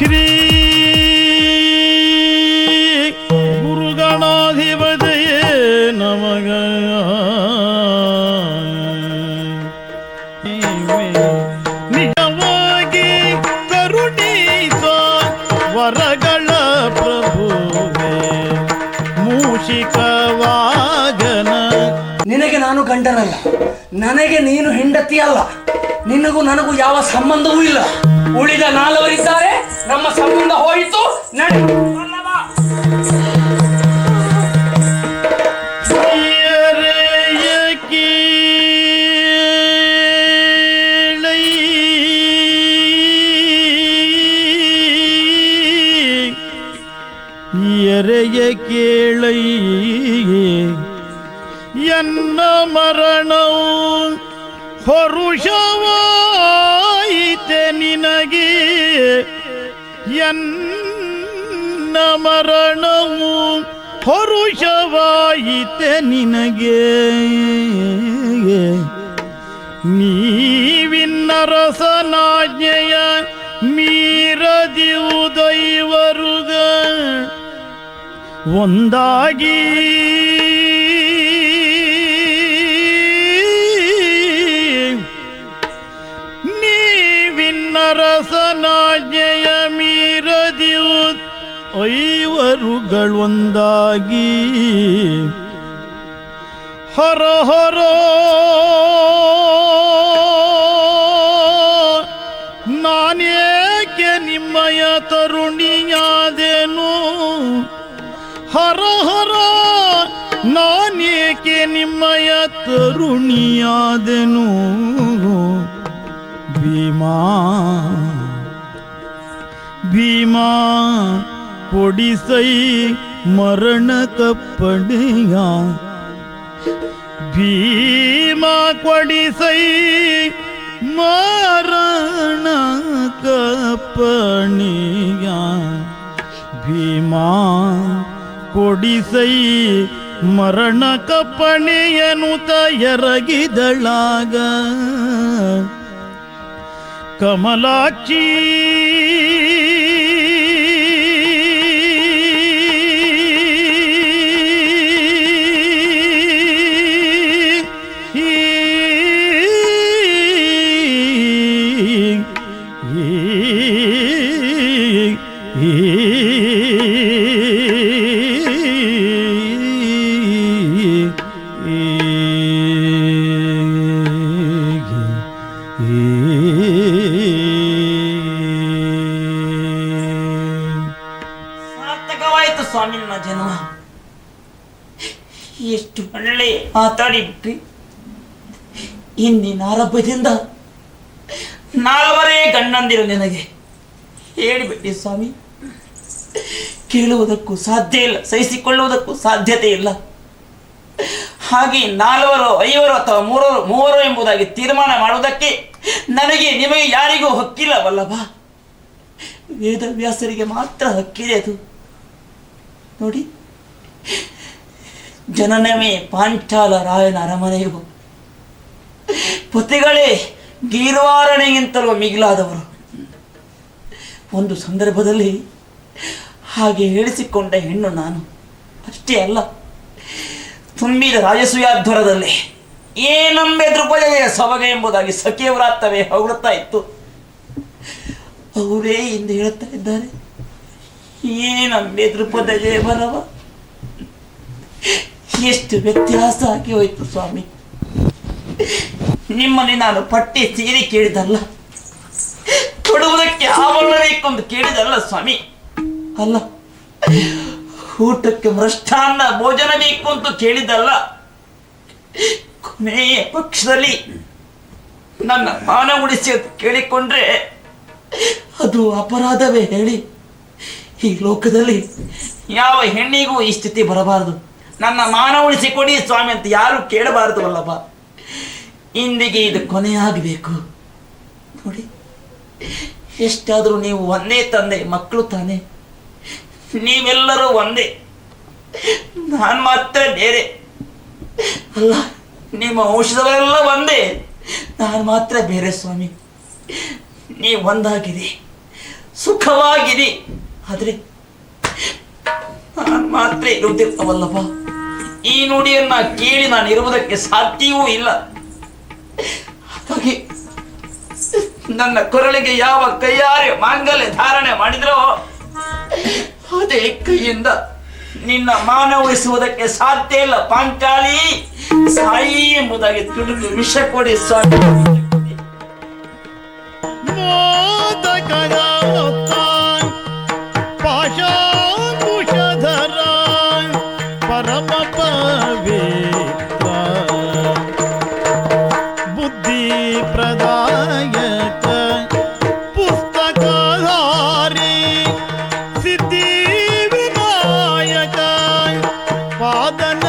ಶ್ರೀ ಗುರುಗಣಾಧಿಪತಿಯೇ ನಮಗ ನಿಜವಾಗಿ ಕರುಣೀತ ವರಗಳ ಪ್ರಭುವೇ, ಮೂಷಿಕವಾಗನ. ನಿನಗೆ ನಾನು ಗಂಡನಲ್ಲ, ನನಗೆ ನೀನು ಹೆಂಡತಿ ಅಲ್ಲ. ನಿನಗೂ ನನಗೂ ಯಾವ ಸಂಬಂಧವೂ ಇಲ್ಲ. ಉಳಿದ ನಾಲ್ವರಿದ್ದಾರೆ ನಮ್ಮ ಸಂಬಂಧ ಹೋಯಿತು. ಎರೆಯ ಕೇಳೈ ಎನ್ನ ಮರಣವು ಹೊರುಷವಾಯಿತೆ ನಿನಗೆ ಎನ್ನ ಮರಣವು ಪುರುಷವಾಯಿತೆ ನಿನಗೆ. ನೀವಿನ್ನರಸನಾಜ್ಞೆಯ ಮೀರದಿವು ದೈವರುಗ ಒಂದಾಗಿ ಐವರುಗಳೊಂದಾಗಿ ಹರ ಹರ ನಾನೇಕೆ ನಿಮ್ಮಯ ತರುಣಿಯಾದೆನು? ಹರ ಹರ ನಾನೇಕೆ ನಿಮ್ಮಯ ತರುಣಿಯಾದೆನು? ಭೀಮಾ ಭೀಮಾ ಕೊಡಿಸೈ ಮರಣ ಕಪ್ಪಣೆಯ ಭೀಮಾ ಕೊಡಿಸೈ ಮರಣ ಕಪ್ಪಣಿಯ ಭೀಮಾ ಕೊಡಿಸೈ ಮರಣ ಕಪ್ಪಣೆಯನುತ ಎರಗಿದಳಾಗ ಕಮಲಾಕ್ಷಿ ಸ್ವಾಮಿ ನನ್ನ ಜನ್ಮ. ಎಷ್ಟು ಒಳ್ಳೆ ಮಾತಾಡಿಬಿಟ್ರಿ ಇಂದಿನ ಆರಂಭದಿಂದ ನಾಲ್ವರೇ ಗಂಡಂದಿರು ನಿನಗೆ. ಹೇಳಿಬಿಟ್ಟಿ ಸ್ವಾಮಿ. ಕೇಳುವುದಕ್ಕೂ ಸಾಧ್ಯ ಇಲ್ಲ, ಸಹಿಸಿಕೊಳ್ಳುವುದಕ್ಕೂ ಸಾಧ್ಯತೆ ಇಲ್ಲ. ಹಾಗೆ ನಾಲ್ವರು, ಐವರು ಅಥವಾ ಮೂರರು, ಮೂವರು ಎಂಬುದಾಗಿ ತೀರ್ಮಾನ ಮಾಡುವುದಕ್ಕೆ ನನಗೆ ನಿಮಗೆ ಯಾರಿಗೂ ಹಕ್ಕಿಲ್ಲ ವಲ್ಲಭ ವೇದವ್ಯಾಸರಿಗೆ ಮಾತ್ರ ಹಕ್ಕಿದೆ ಅದು. ನೋಡಿ. ಜನನವೇ ಪಾಂಚಾಲ ರಾಯನ ಅರಮನೆಯು. ಪತಿಗಳೇ ಗೀರ್ವಾರಣೆಗಿಂತಲೂ ಮಿಗಿಲಾದವರು. ಒಂದು ಸಂದರ್ಭದಲ್ಲಿ ಹಾಗೆ ಹೇಳಿಸಿಕೊಂಡ ಹೆಣ್ಣು ನಾನು. ಅಷ್ಟೇ ಅಲ್ಲ, ತುಂಬಿದ ರಾಜಸೂಯಾಧ್ವರದಲ್ಲಿ ಏನಂಬೆ ದೃಪದೇ ಸೊಬಗ ಎಂಬುದಾಗಿ ಸಖಿಯವರಾತ್ತವೇ ಹೊಗಳುತ್ತಾ ಇತ್ತು. ಅವರೇ ಇಂದು ಹೇಳುತ್ತಾ ಇದ್ದಾರೆ. ಏನಂಬೆ ದೃಪದ ಜಯ ಬರವ? ಎಷ್ಟು ವ್ಯತ್ಯಾಸ ಆಗಿ ಹೋಯ್ತು ಸ್ವಾಮಿ. ನಿಮ್ಮಲ್ಲಿ ನಾನು ಪಟ್ಟಿ ಸೀರೆ ಕೇಳಿದಲ್ಲ. ಕೊಡುವುದಕ್ಕೆ ಆಭರಣ ಬೇಕೆಂದು ಕೇಳಿದಲ್ಲ ಸ್ವಾಮಿ. ಅಲ್ಲ, ಊಟಕ್ಕೆ ಮೃಷ್ಟಾನ್ನ ಭೋಜನ ಬೇಕು ಅಂತ ಕೇಳಿದಲ್ಲ. ಕೊನೆಯ ಪಕ್ಷದಲ್ಲಿ ನನ್ನ ಮಾನ ಉಳಿಸಿ ಅಂತ ಕೇಳಿಕೊಂಡ್ರೆ ಅದು ಅಪರಾಧವೇ ಹೇಳಿ. ಈ ಲೋಕದಲ್ಲಿ ಯಾವ ಹೆಣ್ಣಿಗೂ ಈ ಸ್ಥಿತಿ ಬರಬಾರದು. ನನ್ನ ಮಾನ ಉಳಿಸಿಕೊಡಿ ಸ್ವಾಮಿ ಅಂತ ಯಾರು ಕೇಳಬಾರದು ಅಲ್ಲಪ್ಪ ಇಂದಿಗೆ ಇದು ಕೊನೆಯಾಗಬೇಕು ನೋಡಿ, ಎಷ್ಟಾದರೂ ನೀವು ಒಂದೇ ತಂದೆ, ಮಕ್ಕಳು ತಾನೆ. ನೀವೆಲ್ಲರೂ ಒಂದೇ. ನಾನು ಮಾತ್ರ ಬೇರೆ. ಅಲ್ಲ, ನಿಮ್ಮ ಔಷಧಗಳೆಲ್ಲ ಒಂದೇ. ನಾನು ಮಾತ್ರ ಬೇರೆ ಸ್ವಾಮಿ. ನೀವು ಒಂದಾಗಿದೆ ಸುಖವಾಗಿರಿ. ಆದ್ರೆ ನಾನು ಮಾತ್ರ ಇರುವುದಿಲ್ಲವಲ್ಲಪ್ಪ ಈ ನುಡಿಯನ್ನ ಕೇಳಿ ನಾನು ಇರುವುದಕ್ಕೆ ಸಾಧ್ಯವೂ ಇಲ್ಲ. ಹಾಗಾಗಿ ನನ್ನ ಕೊರಳಿಗೆ ಯಾವ ಕೈಯಾರೆ ಮಾಂಗಲ್ಯ ಧಾರಣೆ ಮಾಡಿದ್ರೋ, ಅದೇ ಕೈಯಿಂದ ನಿನ್ನ ಮಾನ ಉಳಿಸುವುದಕ್ಕೆ ಸಾಧ್ಯ ಇಲ್ಲ ಪಾಂಚಾಲಿ. ಸಾಯಿ ಎಂಬುದಾಗಿ ತುಡಿದು ವಿಷ ಕೊಡಿ ಸ್ವಾಮಿ. பாதன